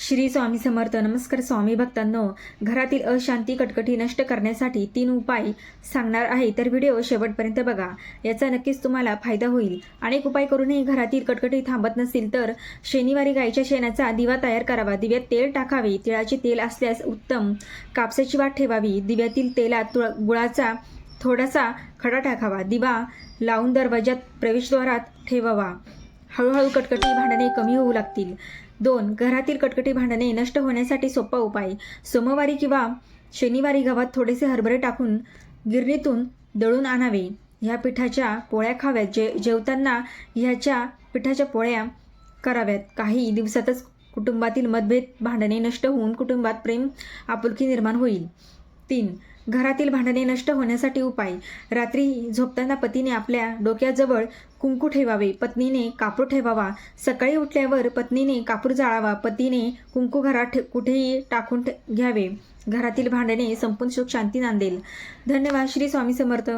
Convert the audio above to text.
श्री स्वामी समर्थ. नमस्कार स्वामी भक्तांनो. घरातील अशांती कटकटी नष्ट करण्यासाठी तीन उपाय सांगणार आहे. तर व्हिडिओ शेवटपर्यंत बघा. याचा नक्कीच तुम्हाला फायदा होईल. अनेक उपाय करूनही घरातील कटकटी थांबत नसतील तर शनिवारी गायीच्या शेणाचा दिवा तयार करावा. दिव्यात तेल टाकावे. तिळाचे तेल असल्यास उत्तम. कापसाची वाट ठेवावी. दिव्यातील तेलात तुळ गुळाचा थोडासा खडा टाकावा. दिवा लावून दरवाजात प्रवेशद्वारात ठेवावा. हळूहळू कटकटी भांडणे कमी होऊ लागतील. दोन घरातील कटकटी भांडणे नष्ट होण्यासाठी सोपा उपाय. सोमवारी किंवा शनिवारी गव्हात थोडेसे हरभरे टाकून गिरणीतून दळून आणावे. ह्या पिठाच्या पोळ्या खाव्यात. जे जेवताना ह्याच्या पिठाच्या पोळ्या कराव्यात. काही दिवसातच कुटुंबातील मतभेद भांडणे नष्ट होऊन कुटुंबात प्रेम आपुलकी निर्माण होईल. तीन घरातील भांडणे नष्ट होण्यासाठी उपाय. रात्री झोपताना पतीने आपल्या डोक्याजवळ कुंकू ठेवावे पत्नीने कापूर ठेवावा. सकाळी उठल्यावर पत्नीने कापूर जाळावा पतीने कुंकू घरात कुठेही टाकून ठे- घ्यावे. घरातील भांडणे संपूर्ण सुख शांती नांदेल. धन्यवाद. श्री स्वामी समर्थ.